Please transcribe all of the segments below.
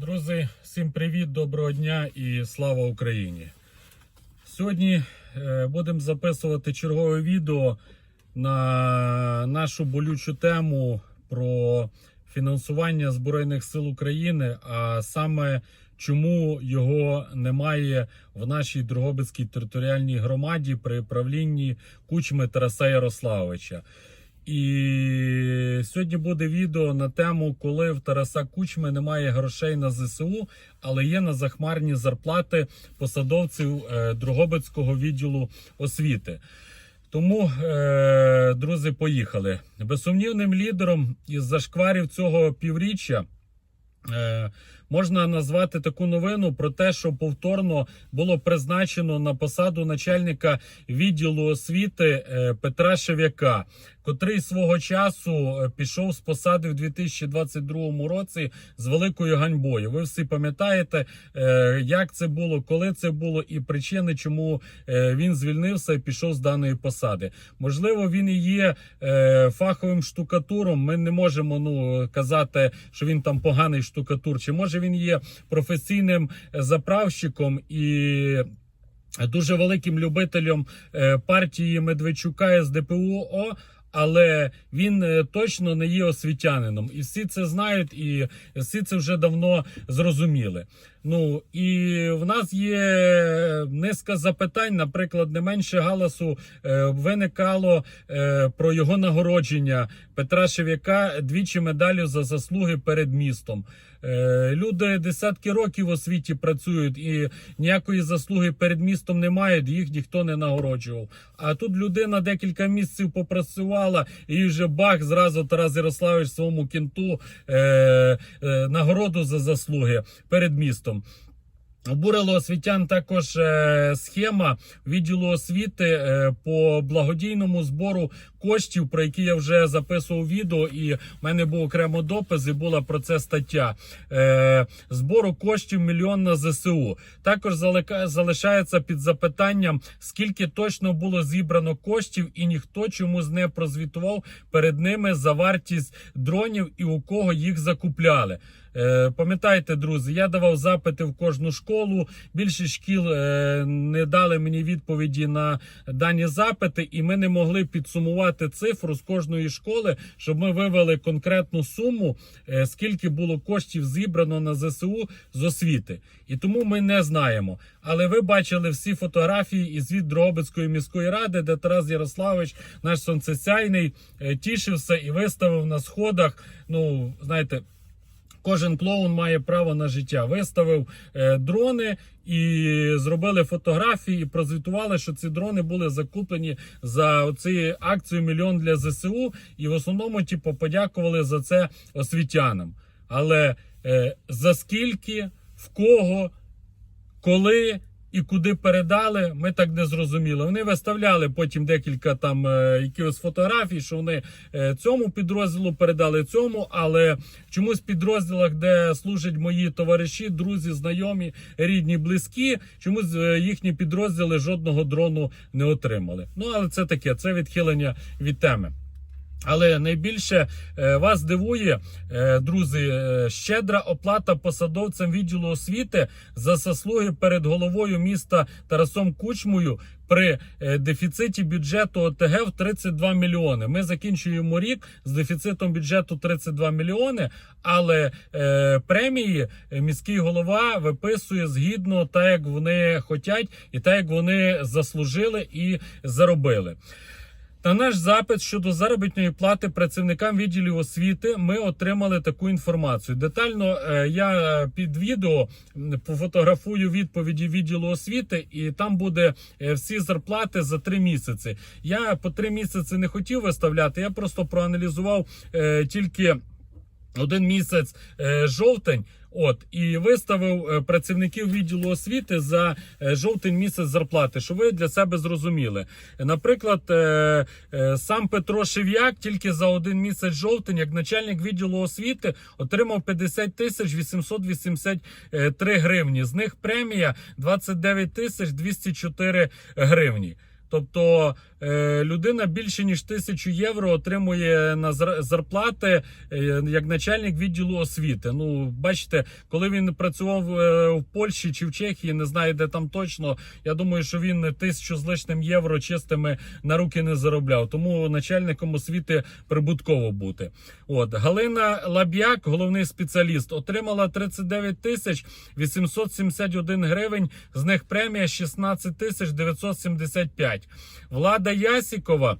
Друзі, всім привіт, доброго дня і слава Україні. Сьогодні е, будемо записувати чергове відео на нашу болючу тему про фінансування Збройних сил України, а саме чому його немає в нашій Дрогобицькій територіальній громаді при правлінні кучми Тараса Ярославовича. І сьогодні буде відео на тему, коли в Тараса Кучми немає грошей на ЗСУ, але є на захмарні зарплати посадовців другобицького Дрогобицького відділу освіти. Тому, е, друзі, поїхали. Безсумнівним лідером із зашкварів цього півріччя. Е, Можна назвати таку новину про те, що повторно було призначено на посаду начальника відділу освіти е, Петра Шев'яка, котрий свого часу е, пішов з посади в 2022 році з великою ганьбою. Ви всі пам'ятаєте, як це було, коли це було, і причини, чому він звільнився і пішов з даної посади. Можливо, він і є фаховим штукатуром. Ми не можемо ну казати, що він там поганий штукатур. Чи може він є професійним е, заправщиком і. Дуже великим любителем е, партії Медведчука з ДПУО, але він е, точно не є освітянином. І всі це знають, і всі це вже давно зрозуміли. Ну і в нас є низка запитань. Наприклад, не менше галасу е, виникало е, про його нагородження Петра Шев'яка двічі медаллю за заслуги перед містом. Е, Люди десятки років в освіті працюють і ніякої заслуги перед містом не мають, їх ніхто не нагороджував. А тут людина декілька місяців попрацювала, і вже бах зразу Тарас Ярославович своєму кінту е, е, нагороду за заслуги перед містом. Обурило освітян також е, схема відділу освіти е, по благодійному збору коштів, про які я вже записував відео, і в мене був окремо допис, і була про це стаття. Е, збору коштів мільйон на ЗСУ. Також залишається під запитанням, скільки точно було зібрано коштів, і ніхто чомусь не прозвітував перед ними за вартість дронів і у кого їх закупляли. Е, Пам'ятайте, друзі, я давав запити в кожну школу. Більшість шкіл е, не дали мені відповіді на дані запити, і ми не могли підсумувати цифру з кожної школи, щоб ми вивели конкретну суму, е, скільки було коштів зібрано на ЗСУ з освіти. І тому ми не знаємо. Але ви бачили всі фотографії із від Дрогобицької міської ради, де Тарас Ярославович, наш сонцесяйний, тішився і виставив на сходах. Ну, знаєте. Кожен клоун має право на життя. Виставив е, дрони і зробили фотографії, і прозвітували, що ці дрони були закуплені за ці акцію мільйон для ЗСУ. І в основному, типу, подякували за це освітянам. Але е, за скільки, в кого, коли і куди передали, ми так не зрозуміли. Вони виставляли потім декілька там е, якихось фотографій, що вони е, цьому підрозділу передали цьому, але чомусь в підрозділах, де служать мої товариші, друзі, знайомі, рідні, близькі, чомусь е, їхні підрозділи жодного дрону не отримали. Ну але це таке, це відхилення від теми. Але найбільше е, вас дивує, е, друзі, е, щедра оплата посадовцям відділу освіти за заслуги перед головою міста Тарасом Кучмою при дефіциті бюджету ОТГ в 32 мільйони. Ми закінчуємо рік з дефіцитом бюджету 32 мільйони, але премії міський голова виписує згідно так, як вони хочуть, і так, як вони заслужили і заробили. На наш запит щодо заробітної плати працівникам відділів освіти ми отримали таку інформацію. Детально е, я під відео пофотографую відповіді відділу освіти, і там буде е, всі зарплати за три місяці. Я по три місяці не хотів виставляти. Я просто проаналізував е, тільки один місяць е, жовтень. От і виставив е, працівників відділу освіти за е, жовтень місяць зарплати, що ви для себе зрозуміли. Наприклад, е, сам Петро Шев'як тільки за один місяць жовтень, як начальник відділу освіти, отримав 50 тисяч 883 гривні. З них премія 29 тисяч 204 гривні. Тобто людина більше ніж тисячу євро отримує на зар- зарплати е, як начальник відділу освіти. Ну, бачите, коли він працював е, в Польщі чи в Чехії, не знаю, де там точно. Я думаю, що він тисячу з лишним євро чистими на руки не заробляв. Тому начальником освіти прибутково бути. От Галина Лаб'як, головний спеціаліст, отримала 39 тисяч 871 гривень. З них премія 16 тисяч 975. Влада Ясікова.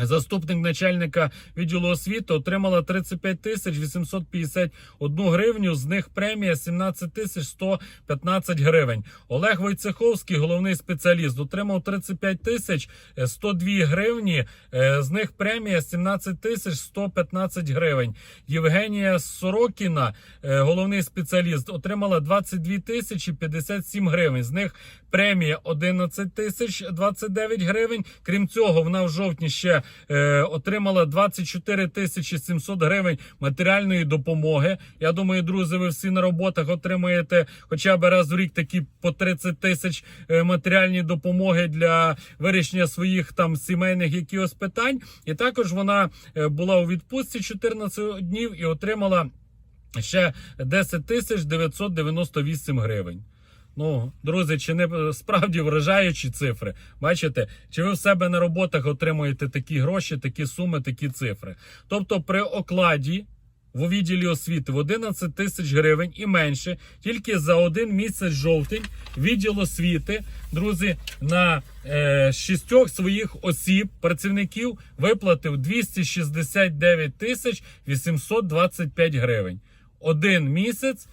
Заступник начальника відділу освіти отримала 35 тисяч 851 гривню. З них премія 17 тисяч 115 гривень. Олег Войцеховський, головний спеціаліст, отримав 35 тисяч 102 гривні. Е, З них премія 17 тисяч 115 гривень. Євгенія Сорокіна, е, головний спеціаліст, отримала 22 тисячі 57 гривень. З них премія 11 тисяч 29 гривень. Крім цього, вона в жовтні ще е, отримала 24 тисячі 700 гривень матеріальної допомоги. Я думаю, друзі, ви всі на роботах отримаєте хоча б раз в рік такі по 30 тисяч е, матеріальні допомоги для вирішення своїх там сімейних якихось питань. І також вона е, була у відпустці 14 днів і отримала ще 10 тисяч 998 гривень. Ну, друзі, чи не е, справді вражаючі цифри? Бачите, чи ви в себе на роботах отримуєте такі гроші, такі суми, такі цифри? Тобто, при окладі в відділі освіти в 11 тисяч гривень і менше, тільки за один місяць жовтень відділ освіти, друзі, на е, шістьох своїх осіб, працівників, виплатив 269 тисяч 825 гривень. Один місяць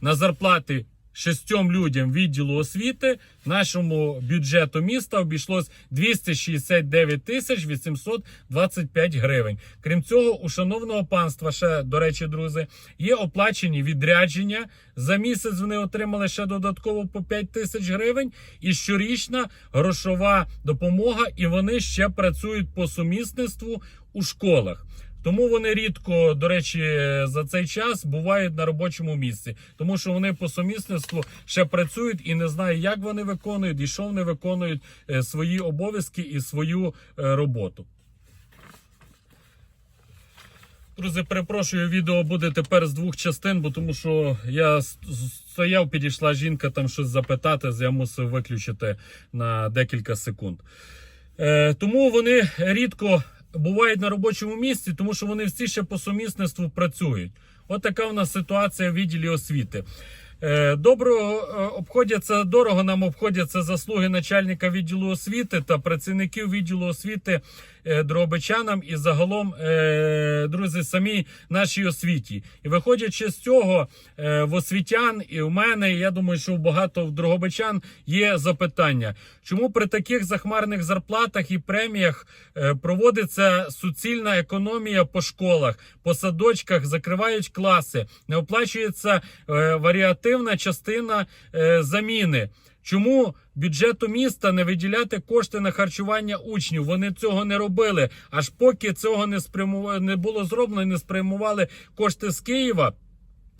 на зарплати шістьом людям відділу освіти нашому бюджету міста обійшлось 269 тисяч 825 гривень. Крім цього, у шановного панства, ще до речі, друзі, є оплачені відрядження. За місяць вони отримали ще додатково по 5 тисяч гривень. І щорічна грошова допомога, і вони ще працюють по сумісництву у школах. Тому вони рідко, до речі, за цей час бувають на робочому місці, тому що вони по сумісництву ще працюють і не знаю, як вони виконують і що вони виконують е, свої обов'язки і свою е, роботу. Друзі, перепрошую, відео буде тепер з двох частин, бо тому що я стояв, підійшла жінка там щось запитати, я мусив виключити на декілька секунд. Е, тому вони рідко бувають на робочому місці, тому що вони всі ще по сумісництву працюють. От така в нас ситуація в відділі освіти. Е, Добро е, обходяться дорого. Нам обходяться заслуги начальника відділу освіти та працівників відділу освіти е, дробичанам і загалом, друзі, самій нашій освіті. І виходячи з цього, в освітян і в мене, і я думаю, що у багато в дрогобичан є запитання, чому при таких захмарних зарплатах і преміях проводиться суцільна економія по школах, по садочках, закривають класи, не оплачується е, варіативна частина е, заміни. Чому бюджету міста не виділяти кошти на харчування учнів? Вони цього не робили. Аж поки цього не спрямували, не було зроблено, не спрямували кошти з Києва.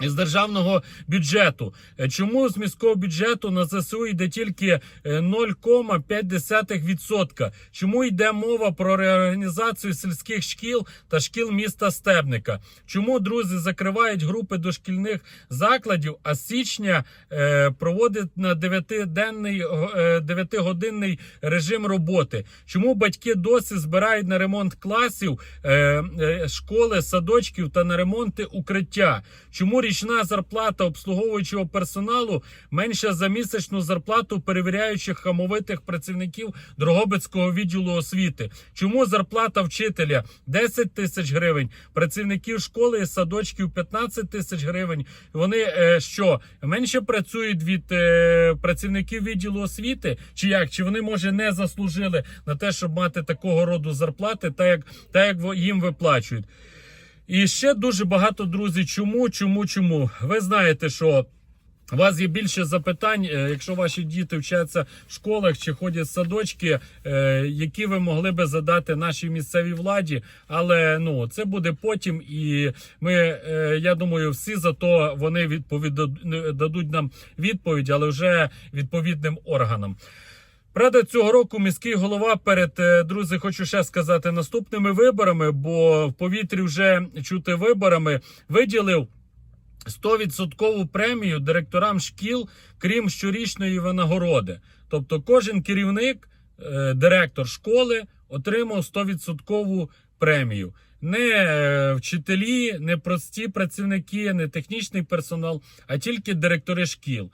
З державного бюджету. Е, Чому з міського бюджету на ЗСУ йде тільки е, 0,5%? Чому йде мова про реорганізацію сільських шкіл та шкіл міста Стебника? Чому друзі закривають групи дошкільних закладів, а з січня е, проводять на 9-денний, е, 9-годинний режим роботи? Чому батьки досі збирають на ремонт класів, е, е, школи, садочків та на ремонти укриття? Чому річна зарплата обслуговуючого персоналу менша за місячну зарплату перевіряючих хамовитих працівників Дрогобицького відділу освіти? Чому зарплата вчителя 10 тисяч гривень, працівників школи і садочків 15 тисяч гривень? Вони е, що менше працюють від е, працівників відділу освіти? Чи як? Чи вони може не заслужили на те, щоб мати такого роду зарплати, так як, так як їм виплачують? І ще дуже багато друзі. Чому, чому, чому? Ви знаєте, що. У вас є більше запитань, е, якщо ваші діти вчаться в школах чи ходять в садочки, е, які ви могли би задати нашій місцевій владі. Але ну це буде потім, і ми, е, я думаю, всі за то вони відповідь дадуть нам відповідь, але вже відповідним органам. Правда, цього року міський голова перед е, друзі, хочу ще сказати наступними виборами, бо в повітрі вже чути виборами виділив 100% премію директорам шкіл, крім щорічної винагороди. Тобто, кожен керівник, е, директор школи отримав 100% премію. Не е, вчителі, не прості працівники, не технічний персонал, а тільки директори шкіл.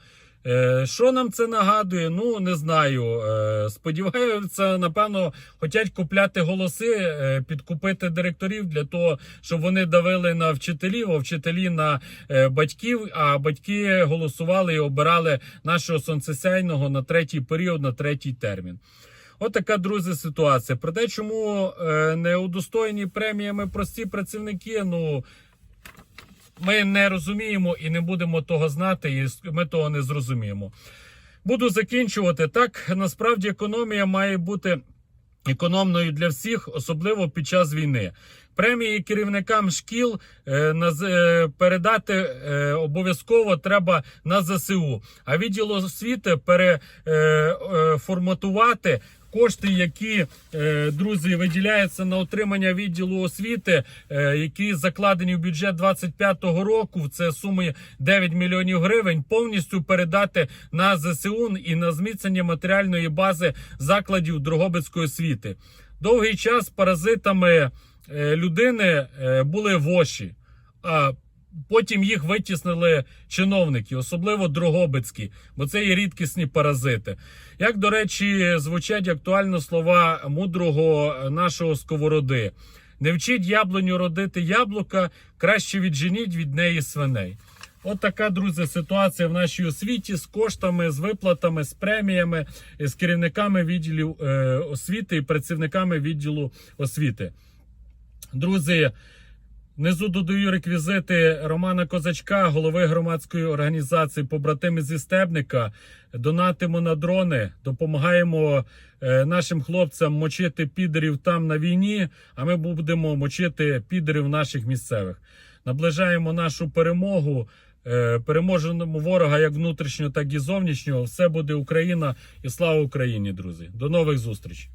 Е, Що нам це нагадує? Ну не знаю. Е, Сподіваюся, напевно, хочуть купляти голоси, е, підкупити директорів для того, щоб вони давили на вчителів, а вчителі на батьків. А батьки голосували і обирали нашого сонцесяйного на третій період, на третій термін. От така, друзі, ситуація. Про те, чому не удостоєні преміями прості працівники, ну ми не розуміємо і не будемо того знати, і ми того не зрозуміємо. Буду закінчувати. Так, насправді економія має бути економною для всіх, особливо під час війни. Премії керівникам шкіл е, е, передати е, обов'язково треба на ЗСУ. А відділ освіти переформатувати кошти, які е, друзі виділяються на отримання відділу освіти, е, які закладені в бюджет 25-го року. Це суми 9 мільйонів гривень. Повністю передати на ЗСУ і на зміцнення матеріальної бази закладів Дрогобицької освіти. Довгий час паразитами е, людини були воші. Потім їх витіснили чиновники, особливо Дрогобицькі, бо це є рідкісні паразити. Як, до речі, звучать актуально слова мудрого нашого сковороди: не вчіть яблуню родити яблука, краще відженіть від неї свиней. От така, друзі, ситуація в нашій освіті з коштами, з виплатами, з преміями, з керівниками відділів е, освіти і працівниками відділу освіти. Друзі, внизу додаю реквізити Романа Козачка, голови громадської організації Побратими зі Стебника. Донатимо на дрони, допомагаємо е, нашим хлопцям мочити підерів там на війні. А ми будемо мочити підерів наших місцевих. Наближаємо нашу перемогу. Е, Переможемо ворога як внутрішнього, так і зовнішнього. Все буде Україна і слава Україні, друзі. До нових зустрічей.